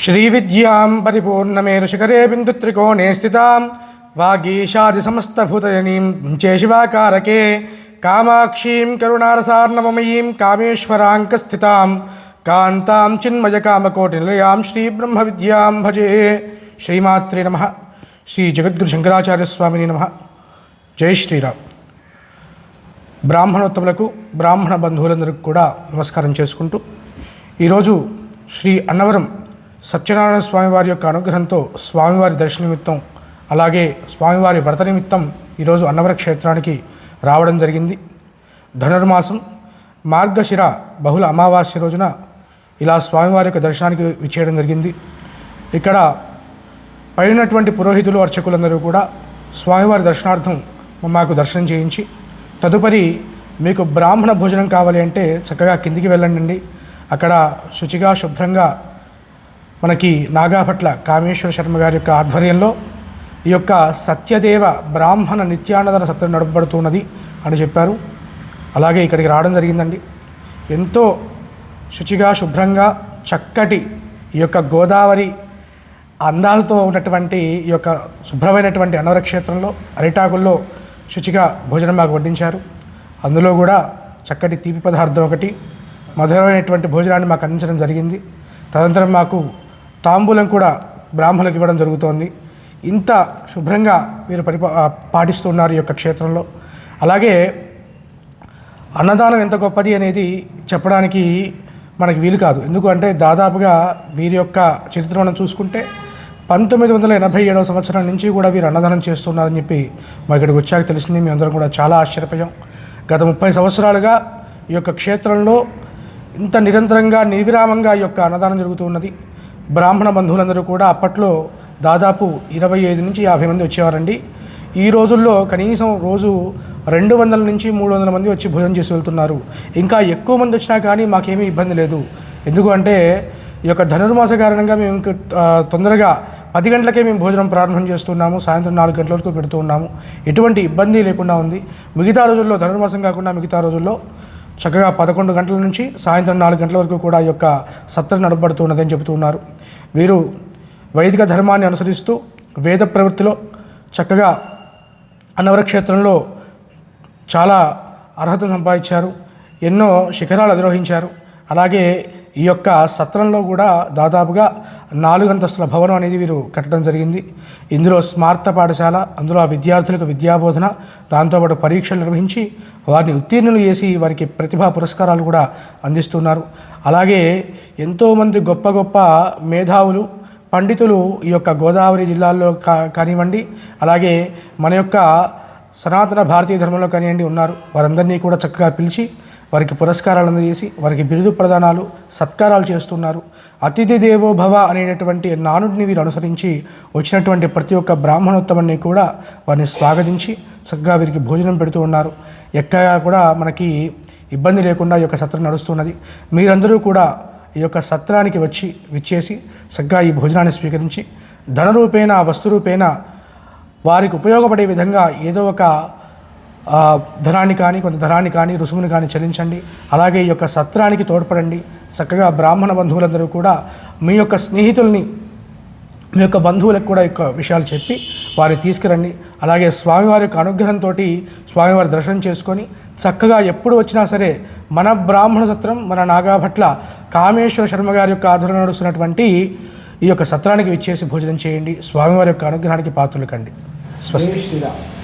శ్రీ విద్యాం పరిపూర్ణమేరు శ్రీవిద్యాం పరిపూర్ణమేరుశిఖరే బిందుత్రికోణే స్థితాం వాగీషాదిసమస్తభూతజనీం శివాకారకే కామాక్షీం కరుణారసార్ణవమయీం కామేశ్వరాంకస్థితాం కాంతాం చిన్మయ కామకోటి నిలయాం శ్రీ బ్రహ్మ విద్యాం భజే శ్రీమాత్రే నమ శ్రీ జగద్గురు శంకరాచార్య స్వామిని నమ జై శ్రీరామ్ బ్రాహ్మణోత్తములకు బ్రాహ్మణ బంధువులందరికీ కూడా నమస్కారం చేసుకుంటూ ఈరోజు శ్రీ అన్నవరం సత్యనారాయణ స్వామి వారి యొక్క అనుగ్రహంతో స్వామివారి దర్శన నిమిత్తం అలాగే స్వామివారి వ్రత నిమిత్తం ఈరోజు అన్నవర క్షేత్రానికి రావడం జరిగింది. ధనుర్మాసం మార్గశిర బహుళ అమావాస్య రోజున ఇలా స్వామివారి యొక్క దర్శనానికి విచ్చేయడం జరిగింది. ఇక్కడ పైనటువంటి పురోహితులు అర్చకులందరూ కూడా స్వామివారి దర్శనార్థం మాకు దర్శనం చేయించి తదుపరి మీకు బ్రాహ్మణ భోజనం కావాలి అంటే చక్కగా కిందికి వెళ్ళండి అక్కడ శుచిగా శుభ్రంగా మనకి నాగాపట్ల కామేశ్వర శర్మ గారి యొక్క ఆధ్వర్యంలో ఈ యొక్క సత్యదేవ బ్రాహ్మణ నిత్యానందన సత్యం నడపబడుతున్నది అని చెప్పారు. అలాగే ఇక్కడికి రావడం జరిగిందండి. ఎంతో శుచిగా శుభ్రంగా చక్కటి ఈ యొక్క గోదావరి అందాలతో ఉన్నటువంటి ఈ యొక్క శుభ్రమైనటువంటి అన్నవర క్షేత్రంలో అరిటాకుల్లో శుచిగా భోజనం మాకు వడ్డించారు. అందులో కూడా చక్కటి తీపి పదార్థం ఒకటి మధురమైనటువంటి భోజనాన్ని మాకు అందించడం జరిగింది. తదనంతరం మాకు తాంబూలం కూడా బ్రాహ్మణులకు ఇవ్వడం జరుగుతోంది. ఇంత శుభ్రంగా వీరు పరిపా పాటిస్తున్నారు ఈ యొక్క క్షేత్రంలో. అలాగే అన్నదానం ఎంత గొప్పది అనేది చెప్పడానికి మనకి వీలు కాదు. ఎందుకంటే దాదాపుగా వీరి యొక్క చరిత్ర మనం చూసుకుంటే పంతొమ్మిది వందల ఎనభై ఏడవ సంవత్సరం నుంచి కూడా వీరు అన్నదానం చేస్తున్నారని చెప్పి మా ఇక్కడికి వచ్చాక తెలిసింది. మీ అందరం కూడా చాలా ఆశ్చర్యపోయాం. గత ముప్పై సంవత్సరాలుగా ఈ యొక్క క్షేత్రంలో ఇంత నిరంతరంగా నిర్విరామంగా ఈ యొక్క అన్నదానం జరుగుతూ ఉన్నది. బ్రాహ్మణ బంధువులందరూ కూడా అప్పట్లో దాదాపు ఇరవై ఐదు నుంచి యాభై మంది వచ్చేవారండి. ఈ రోజుల్లో కనీసం రోజు రెండు వందల నుంచి మూడు వందల మంది వచ్చి భోజనం చేసి వెళ్తున్నారు. ఇంకా ఎక్కువ మంది వచ్చినా కానీ మాకేమీ ఇబ్బంది లేదు. ఎందుకు అంటే ఈ యొక్క ధనుర్మాస కారణంగా మేము ఇంకా తొందరగా పది గంటలకే మేము భోజనం ప్రారంభం చేస్తున్నాము. సాయంత్రం నాలుగు గంటల వరకు పెడుతూ ఉన్నాము. ఎటువంటి ఇబ్బంది లేకుండా ఉంది. మిగతా రోజుల్లో ధనుర్మాసం కాకుండా మిగతా రోజుల్లో చక్కగా పదకొండు గంటల నుంచి సాయంత్రం నాలుగు గంటల వరకు కూడా ఈ యొక్క సత్ర నడపబడుతున్నదని చెబుతున్నారు. వీరు వైదిక ధర్మాన్ని అనుసరిస్తూ వేద ప్రవృత్తిలో చక్కగా అన్నవర క్షేత్రంలో చాలా అర్హత సంపాదించారు. ఎన్నో శిఖరాలు అధిరోహించారు. అలాగే ఈ యొక్క సత్రంలో కూడా దాదాపుగా నాలుగు అంతస్తుల భవనం అనేది వీరు కట్టడం జరిగింది. ఇందులో స్మార్త పాఠశాల అందులో ఆ విద్యార్థులకు విద్యాబోధన దాంతోపాటు పరీక్షలు నిర్వహించి వారిని ఉత్తీర్ణులు చేసి వారికి ప్రతిభా పురస్కారాలు కూడా అందిస్తున్నారు. అలాగే ఎంతోమంది గొప్ప గొప్ప మేధావులు పండితులు ఈ యొక్క గోదావరి జిల్లాల్లో కా కానివ్వండి అలాగే మన యొక్క సనాతన భారతీయ ధర్మంలో కానివ్వండి ఉన్నారు. వారందరినీ కూడా చక్కగా పిలిచి వారికి పురస్కారాలు అందజేసి వారికి బిరుదు ప్రదానాలు సత్కారాలు చేస్తున్నారు. అతిథి దేవోభవ అనేటటువంటి నానుడిని వీరు అనుసరించి వచ్చినటువంటి ప్రతి ఒక్క బ్రాహ్మణోత్తమాన్ని కూడా వారిని స్వాగతించి చక్కగా వీరికి భోజనం పెడుతూ ఉన్నారు. ఎక్కడా కూడా మనకి ఇబ్బంది లేకుండా ఈ యొక్క సత్రం నడుస్తున్నది. మీరందరూ కూడా ఈ యొక్క సత్రానికి వచ్చి విచ్చేసి చక్కగా ఈ భోజనాన్ని స్వీకరించి ధనరూపేణ వస్తురూపేణ వారికి ఉపయోగపడే విధంగా ఏదో ఒక ధనాన్ని కానీ కొంత ధనాన్ని కానీ రుసుముని కానీ చెల్లించండి. అలాగే ఈ యొక్క సత్రానికి తోడ్పడండి. చక్కగా బ్రాహ్మణ బంధువులందరూ కూడా మీ యొక్క స్నేహితుల్ని మీ యొక్క బంధువులకు కూడా యొక్క విషయాలు చెప్పి వారిని తీసుకురండి. అలాగే స్వామివారి యొక్క అనుగ్రహంతో స్వామివారి దర్శనం చేసుకొని చక్కగా ఎప్పుడు వచ్చినా సరే మన బ్రాహ్మణ సత్రం మన నాగాభట్ల కామేశ్వర శర్మ గారి యొక్క ఆధ్వర్యంలో నడుస్తున్నటువంటి ఈ యొక్క సత్రానికి విచ్చేసి భోజనం చేయండి. స్వామివారి యొక్క అనుగ్రహానికి పాత్రలు కండి. స్వస్తి. శ్రీరామ్.